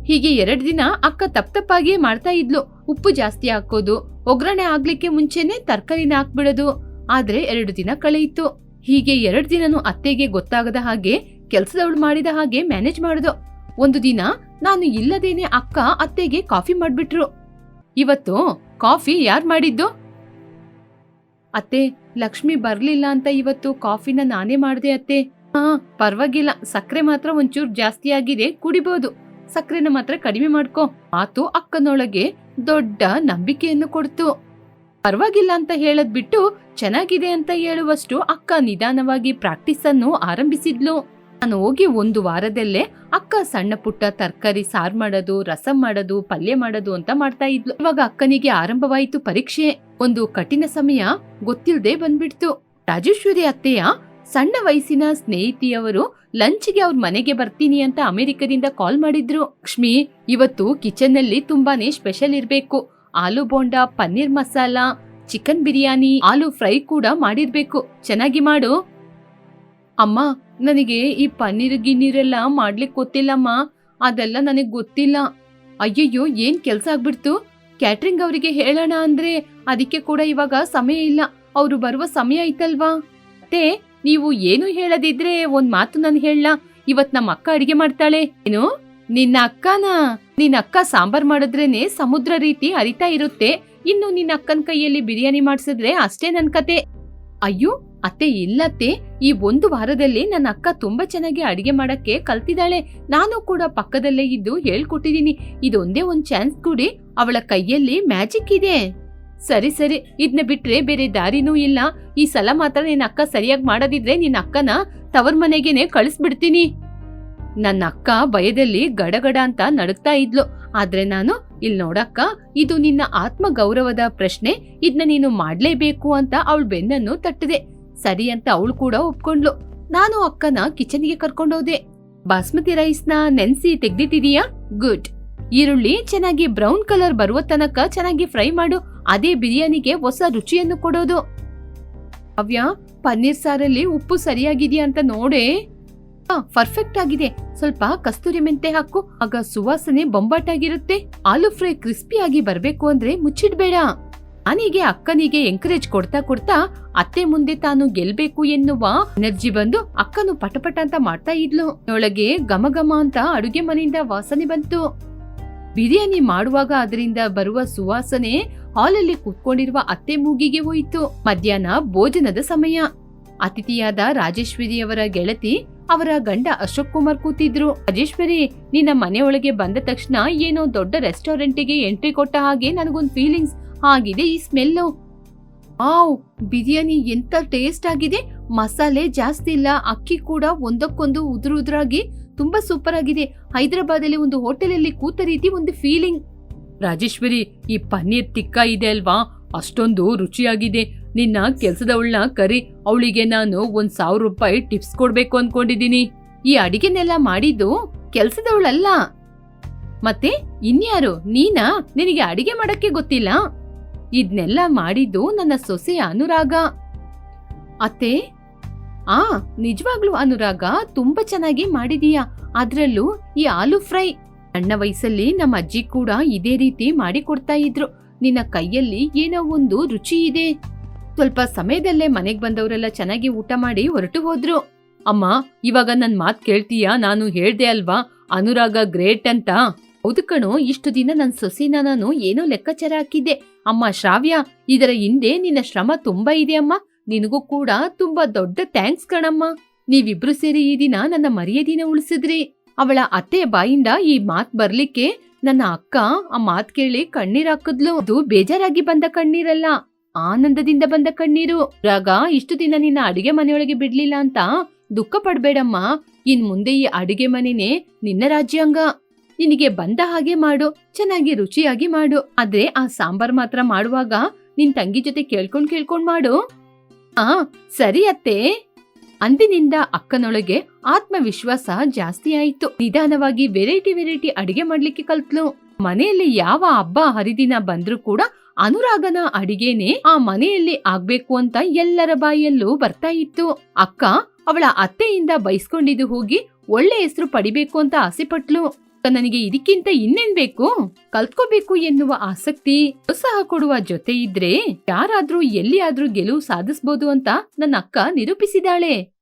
ಹೀಗೆ ಎರಡ್ ದಿನ ಅಕ್ಕ ತಪ್ಪ ತಪ್ಪಾಗಿಯೇ ಮಾಡ್ತಾ ಇದ್ಲು. ಉಪ್ಪು ಜಾಸ್ತಿ ಹಾಕೋದು. ಒಗ್ಗರಣೆ ಆಗ್ಲಿಕ್ಕೆ ಮುಂಚೆನೆ ತರಕಾರಿನ ಹಾಕ್ಬಿಡೋದು. ಆದ್ರೆ ಎರಡು ದಿನ ಕಳೆಯಿತು. ಹೀಗೆ ಎರಡ್ ದಿನನೂ ಅತ್ತೆಗೆ ಗೊತ್ತಾಗದ ಹಾಗೆ ಕೆಲ್ಸದವಳು ಮಾಡಿದ ಹಾಗೆ ಮ್ಯಾನೇಜ್ ಮಾಡೋದು. ಒಂದು ದಿನ ನಾನು ಇಲ್ಲದೇನೆ ಅಕ್ಕ, ಅತ್ತೆಗೆ ಕಾಫಿ ಮಾಡ್ಬಿಟ್ರು. ಇವತ್ತು ಕಾಫಿ ಯಾರ್ ಮಾಡಿದ್ದು? ಅತ್ತೆ, ಲಕ್ಷ್ಮಿ ಬರ್ಲಿಲ್ಲ ಅಂತ ಇವತ್ತು ಕಾಫಿನ ನಾನೇ ಮಾಡಿದೆ ಅತ್ತೆ. ಹಾ, ಪರವಾಗಿಲ್ಲ, ಸಕ್ಕರೆ ಮಾತ್ರ ಒಂಚೂರು ಜಾಸ್ತಿ ಆಗಿದೆ ಕುಡಿಬಹುದು ಸಕ್ಕರೆನ ಮಾತ್ರ ಕಡಿಮೆ ಮಾಡ್ಕೋ. ಮಾತು ಅಕ್ಕನೊಳಗೆ ದೊಡ್ಡ ನಂಬಿಕೆಯನ್ನು ಕೊಡ್ತು. ಪರವಾಗಿಲ್ಲ ಅಂತ ಹೇಳದ್ ಬಿಟ್ಟು ಚೆನ್ನಾಗಿದೆ ಅಂತ ಹೇಳುವಷ್ಟು ಅಕ್ಕ ನಿಧಾನವಾಗಿ ಪ್ರಾಕ್ಟೀಸ್ ಅನ್ನು ಆರಂಭಿಸಿದ್ಲು. ನಾನು ಹೋಗಿ ಒಂದು ವಾರದಲ್ಲೇ ಅಕ್ಕ ಸಣ್ಣ ಪುಟ್ಟ ತರಕಾರಿ, ಸಾರ್ ಮಾಡೋದು, ರಸಂ ಮಾಡೋದು, ಪಲ್ಯ ಮಾಡೋದು ಅಂತ ಮಾಡ್ತಾ ಇದ್ಲು. ಇವಾಗ ಅಕ್ಕನಿಗೆ ಆರಂಭವಾಯಿತು ಪರೀಕ್ಷೆ. ಒಂದು ಕಠಿಣ ಸಮಯ ಗೊತ್ತಿಲ್ಲದೆ ಬಂದ್ಬಿಡ್ತು. ರಾಜೇಶ್ವರಿ ಅತ್ತೆಯ ಸಣ್ಣ ವಯಸ್ಸಿನ ಸ್ನೇಹಿತಿಯವರು ಲಂಚ್ಗೆ ಅವ್ರ ಮನೆಗೆ ಬರ್ತೀನಿ ಅಂತ ಅಮೆರಿಕದಿಂದ ಕಾಲ್ ಮಾಡಿದ್ರು. ಲಕ್ಷ್ಮಿ, ಇವತ್ತು ಕಿಚನ್ನಲ್ಲಿ ತುಂಬಾನೇ ಸ್ಪೆಷಲ್ ಇರ್ಬೇಕು. ಆಲೂ ಬೋಂಡಾ, ಪನ್ನೀರ್ ಮಸಾಲಾ, ಚಿಕನ್ ಬಿರಿಯಾನಿ, ಆಲೂ ಫ್ರೈ ಕೂಡ ಮಾಡಿರ್ಬೇಕು. ಚೆನ್ನಾಗಿ ಮಾಡು. ಅಮ್ಮ ನನಗೆ ಈ ಪನ್ನೀರ್ ಗಿನ್ನೀರೆಲ್ಲ ಮಾಡ್ಲಿಕ್ ಗೊತ್ತಿಲ್ಲಮ್ಮ. ಅದೆಲ್ಲ ನನಗೆ ಗೊತ್ತಿಲ್ಲ. ಅಯ್ಯಯ್ಯೋ, ಏನ್ ಕೆಲ್ಸ ಆಗ್ಬಿಡ್ತು? ಕ್ಯಾಟ್ರಿಂಗ್ ಅವರಿಗೆ ಹೇಳೋಣ ಅಂದ್ರೆ ಅದಕ್ಕೆ ಕೂಡ ಇವಾಗ ಸಮಯ ಇಲ್ಲ. ಅವ್ರು ಬರುವ ಸಮಯ ಐತಲ್ವಾ? ಮತ್ತೆ ನೀವು ಏನು ಹೇಳದಿದ್ರೆ ಒಂದ್ ಮಾತು ನಾನು ಹೇಳ ಇವತ್ ನಮ್ಮ ಅಕ್ಕ ಅಡಿಗೆ ಮಾಡ್ತಾಳೆ. ಏನು? ನಿನ್ನ ಅಕ್ಕನ? ನಿನ್ನ ಅಕ್ಕ ಸಾಂಬಾರ್ ಮಾಡಿದ್ರೇನೆ ಸಮುದ್ರ ರೀತಿ ಅರಿತಾ ಇರುತ್ತೆ. ಇನ್ನು ನಿನ್ನ ಅಕ್ಕನ ಕೈಯಲ್ಲಿ ಬಿರಿಯಾನಿ ಮಾಡಿಸಿದ್ರೆ ಅಷ್ಟೇ ನನ್ ಕತೆ. ಅಯ್ಯೋ ಅತ್ತೆ ಇಲ್ಲತ್ತೆ, ಈ ಒಂದು ವಾರದಲ್ಲಿ ನನ್ನ ಅಕ್ಕ ತುಂಬಾ ಚೆನ್ನಾಗಿ ಅಡಿಗೆ ಮಾಡಕ್ಕೆ ಕಲ್ತಿದ್ದಾಳೆ. ನಾನು ಕೂಡ ಪಕ್ಕದಲ್ಲೇ ಇದ್ದು ಹೇಳ್ಕೊಟ್ಟಿದೀನಿ ಇದೊಂದೇ ಒಂದ್ ಚಾನ್ಸ್ ಕೊಡಿ, ಅವಳ ಕೈಯಲ್ಲಿ ಮ್ಯಾಜಿಕ್ ಇದೆ. ಸರಿ ಸರಿ, ಇದ್ನ ಬಿಟ್ರೆ ಬೇರೆ ದಾರಿನೂ ಇಲ್ಲ. ಈ ಸಲ ಮಾತ್ರ ನಿನ್ನ ಅಕ್ಕ ಸರಿಯಾಗಿ ಮಾಡದಿದ್ರೆ ನಿನ್ನ ಅಕ್ಕನ ತವರ್ ಮನೆಗೇನೆ ಕಳಿಸ್ಬಿಡ್ತೀನಿ. ನನ್ನ ಅಕ್ಕ ಭಯದಲ್ಲಿ ಗಡಗಡ ಅಂತ ನಡುಗ್ತಾ ಇದ್ಲು. ಆದ್ರೆ ನಾನು, ಇಲ್ ನೋಡಕ್ಕ, ಇದು ನಿನ್ನ ಆತ್ಮ ಗೌರವದ ಪ್ರಶ್ನೆ. ಇದ್ನ ನೀನು ಮಾಡ್ಲೇಬೇಕು ಅಂತ ಅವಳ ಬೆನ್ನನ್ನು ತಟ್ಟದೆ. ಸರಿ ಅಂತ ಅವಳು ಕೂಡ ಒಪ್ಕೊಂಡ್ಲು. ನಾನು ಅಕ್ಕನ ಕಿಚನ್ಗೆ ಕರ್ಕೊಂಡೋದೆ ಬಾಸ್ಮತಿ ರೈಸ್ನ ನೆನ್ಸಿ ತೆಗ್ದಿಟ್ಟಿದೀಯಾ? ಗುಡ್. ಈರುಳ್ಳಿ ಚೆನ್ನಾಗಿ ಬ್ರೌನ್ ಕಲರ್ ಬರುವ ತನಕ ಚೆನ್ನಾಗಿ ಫ್ರೈ ಮಾಡು. ಅದೇ ಬಿರಿಯಾನಿಗೆ ಹೊಸ ರುಚಿಯನ್ನು ಕೊಡೋದು. ಅವ್ಯಾ ಪನ್ನೀರ್ ಸಾರಲ್ಲಿ ಉಪ್ಪು ಸರಿಯಾಗಿದೆಯಾ ಅಂತ ನೋಡೆ. ಪರ್ಫೆಕ್ಟ್ ಆಗಿದೆ. ಸ್ವಲ್ಪ ಕಸ್ತೂರಿ ಮೆಂತೆ ಹಾಕು. ಆಗ ಸುವಾಸನೆ ಬೊಂಬಾಟಾಗಿರುತ್ತೆ. ಆಲೂ ಫ್ರೈ ಕ್ರಿಸ್ಪಿ ಆಗಿ ಬರ್ಬೇಕು ಅಂದ್ರೆ ಮುಚ್ಚಿಡ್ಬೇಡ. ನಾನೀಗೆ ಅಕ್ಕನಿಗೆ ಎಂಕರೇಜ್ ಕೊಡ್ತಾ ಕೊಡ್ತಾ ಅತ್ತೆ ಮುಂದೆ ತಾನು ಗೆಲ್ಬೇಕು ಎನ್ನುವ ಎನರ್ಜಿ ಬಂದು ಅಕ್ಕನು ಪಟಪಟ ಅಂತ ಮಾಡ್ತಾ ಇದ್ಲು. ಒಳಗೆ ಘಮ ಅಂತ ಅಡುಗೆ ಮನೆಯಿಂದ ವಾಸನೆ ಬಂತು. ಬಿರಿಯಾನಿ ಮಾಡುವಾಗ ಅದರಿಂದ ಬರುವ ಸುವಾಸನೆ ಹಾಲಲ್ಲಿ ಕೂತ್ಕೊಂಡಿರುವ ಅತ್ತೆ ಮೂಗಿಗೆ ಹೋಯಿತು. ಮಧ್ಯಾಹ್ನ ಭೋಜನದ ಸಮಯ. ಅತಿಥಿಯಾದ ರಾಜೇಶ್ವರಿಯವರ ಗೆಳತಿ ಅವರ ಗಂಡ ಅಶೋಕ್ ಕುಮಾರ್ ಕೂತಿದ್ರು. ರಾಜೇಶ್ವರಿ, ನಿನ್ನ ಮನೆಯೊಳಗೆ ಬಂದ ತಕ್ಷಣ ಏನೋ ದೊಡ್ಡ ರೆಸ್ಟೋರೆಂಟಿಗೆ ಎಂಟ್ರಿ ಕೊಟ್ಟ ಹಾಗೆ ನನಗೊಂದು ಫೀಲಿಂಗ್ಸ್ ಆಗಿದೆ, ಈ ಸ್ಮೆಲ್ಲು ಆವ್ ಬಿರಿಯಾನಿ ಎಂತ ಟೇಸ್ಟ್ ಆಗಿದೆ. ಮಸಾಲೆ ಜಾಸ್ತಿ ಇಲ್ಲ, ಅಕ್ಕಿ ಕೂಡ ಒಂದಕ್ಕೊಂದು ಉದುರು ಉದುರಾಗಿ ತುಂಬಾ ಸೂಪರ್ ಆಗಿದೆ. ಹೈದರಾಬಾದಲ್ಲಿ ಒಂದು ಹೋಟೆಲಲ್ಲಿ ಕೂತ ರೀತಿ ಒಂದು ಫೀಲಿಂಗ್ ರಾಜೇಶ್ವರಿ, ಈ ಪನ್ನೀರ್ ತಿಕ್ಕ ಇದೆ ಅಲ್ವಾ? ಅಷ್ಟೊಂದು ರುಚಿಯಾಗಿದೆ. ನಿನ್ನ ಕೆಲಸದವಳನ್ನ ಕರಿ, ಅವಳಿಗೆ ನಾನು ಒಂದ್ ಸಾವಿರ ರೂಪಾಯಿ ಟಿಪ್ಸ್ ಕೊಡ್ಬೇಕು ಅನ್ಕೊಂಡಿದೀನಿ ಈ ಅಡಿಗೆನೆಲ್ಲ ಮಾಡಿದ್ದು ಕೆಲ್ಸದವಳಲ್ಲ. ಮತ್ತೆ, ಇನ್ಯಾರು? ನೀನಾ? ನಿನಗೆ ಅಡಿಗೆ ಮಾಡಕ್ಕೆ ಗೊತ್ತಿಲ್ಲ? ಇದ್ನೆಲ್ಲ ಮಾಡಿದ್ದು ನನ್ನ ಸೊಸೆ ಅನುರಾಗ. ಅತ್ತೆ, ಆ, ನಿಜವಾಗ್ಲೂ ಅನುರಾಗ, ತುಂಬಾ ಚೆನ್ನಾಗಿ ಮಾಡಿದೀಯಾ? ಅದ್ರಲ್ಲೂ ಈ ಆಲೂ ಫ್ರೈ. ಸಣ್ಣ ವಯಸ್ಸಲ್ಲಿ ನಮ್ಮ ಅಜ್ಜಿ ಕೂಡ ಇದೇ ರೀತಿ ಮಾಡಿ ಕೊಡ್ತಾ ಇದ್ರು. ನಿನ್ನ ಕೈಯಲ್ಲಿ ಏನೋ ಒಂದು ರುಚಿ ಇದೆ. ಸ್ವಲ್ಪ ಸಮಯದಲ್ಲೇ ಮನೆಗೆ ಬಂದವರೆಲ್ಲ ಚೆನ್ನಾಗಿ ಊಟ ಮಾಡಿ ಹೊರಟು ಹೋದ್ರು. ಅಮ್ಮ, ಇವಾಗ ನನ್ ಮಾತ್ ಕೇಳ್ತೀಯಾ? ನಾನು ಹೇಳ್ದೆ ಅಲ್ವಾ? ಅನುರಾಗ ಗ್ರೇಟ್ ಅಂತ. ಹೌದು ಕಣೋ, ಇಷ್ಟು ದಿನ ನನ್ನ ಸೊಸಿನ ನಾನು ಏನೋ ಲೆಕ್ಕಾಚಾರ ಹಾಕಿದ್ದೆ. ಅಮ್ಮ ಶ್ರಾವ್ಯ, ಇದರ ಹಿಂದೆ ನಿನ್ನ ಶ್ರಮ ತುಂಬಾ ಇದೆ ಅಮ್ಮ. ನಿನಗೂ ಕೂಡ ತುಂಬಾ ದೊಡ್ಡ ಥ್ಯಾಂಕ್ಸ್ ಕಣಮ್ಮ. ನೀವಿಬ್ರು ಸೇರಿ ಈ ದಿನ ನನ್ನ ಮರ್ಯಾದಿನ ಉಳಿಸಿದ್ರಿ. ಅವಳ ಅತ್ತೆ ಬಾಯಿಂದ ಈ ಮಾತ್ ಬರ್ಲಿಕ್ಕೆ ನನ್ನ ಅಕ್ಕ ಆ ಮಾತ್ ಕೇಳಿ ಕಣ್ಣೀರ್ ಹಾಕಿದ್ಲು. ಅದು ಬೇಜಾರಾಗಿ ಬಂದ ಕಣ್ಣೀರಲ್ಲ. ಆನಂದದಿಂದ ಬಂದ ಕಣ್ಣೀರು. ರಾಗ, ಇಷ್ಟು ದಿನ ನಿನ್ನ ಅಡಿಗೆ ಮನೆಯೊಳಗೆ ಬಿಡ್ಲಿಲ್ಲ ಅಂತ ದುಃಖ ಪಡ್ಬೇಡಮ್ಮ. ಇನ್ ಮುಂದೆ ಈ ಅಡಿಗೆ ಮನೆನೇ ನಿನ್ನ ರಾಜ್ಯಾಂಗ. ನಿನಗೆ ಬಂದ ಹಾಗೆ ಮಾಡು, ಚೆನ್ನಾಗಿ ರುಚಿಯಾಗಿ ಮಾಡು. ಆದ್ರೆ ಆ ಸಾಂಬಾರ್ ಮಾತ್ರ ಮಾಡುವಾಗ ನಿನ್ ತಂಗಿ ಜೊತೆ ಕೇಳ್ಕೊಂಡ್ ಕೇಳ್ಕೊಂಡ್ ಮಾಡು. ಆ, ಸರಿ ಅತ್ತೆ. ಅಂದಿನಿಂದ ಅಕ್ಕನೊಳಗೆ ಆತ್ಮವಿಶ್ವಾಸ ಜಾಸ್ತಿ ಆಯಿತು. ನಿಧಾನವಾಗಿ ವೆರೈಟಿ ವೆರೈಟಿ ಅಡಿಗೆ ಮಾಡ್ಲಿಕ್ಕೆ ಕಲ್ತ್ಲು. ಮನೆಯಲ್ಲಿ ಯಾವ ಹಬ್ಬ, ಹರಿದಿನ ಬಂದ್ರೂ ಕೂಡ ಅನುರಾಗನ ಅಡಿಗೆನೆ ಆ ಮನೆಯಲ್ಲಿ ಆಗ್ಬೇಕು ಅಂತ ಎಲ್ಲರ ಬಾಯಲ್ಲೂ ಬರ್ತಾ ಇತ್ತು. ಅಕ್ಕ ಅವಳ ಅತ್ತೆಯಿಂದ ಬೈಸ್ಕೊಂಡಿದ್ದು ಹೋಗಿ ಒಳ್ಳೆ ಹೆಸರು ಪಡಿಬೇಕು ಅಂತ ಆಸೆ ಪಟ್ಲು ನನಗೆ ಇದಕ್ಕಿಂತ ಇನ್ನೇನ್ ಬೇಕು? ಕಲ್ತ್ಕೋಬೇಕು ಎನ್ನುವ ಆಸಕ್ತಿ ಪ್ರೋತ್ಸಾಹ ಕೊಡುವ ಜೊತೆ ಇದ್ರೆ ಯಾರಾದ್ರೂ ಎಲ್ಲಿಯಾದ್ರೂ ಗೆಲುವು ಸಾಧಿಸಬಹುದು ಅಂತ ನನ್ನ ಅಕ್ಕ ನಿರೂಪಿಸಿದಾಳೆ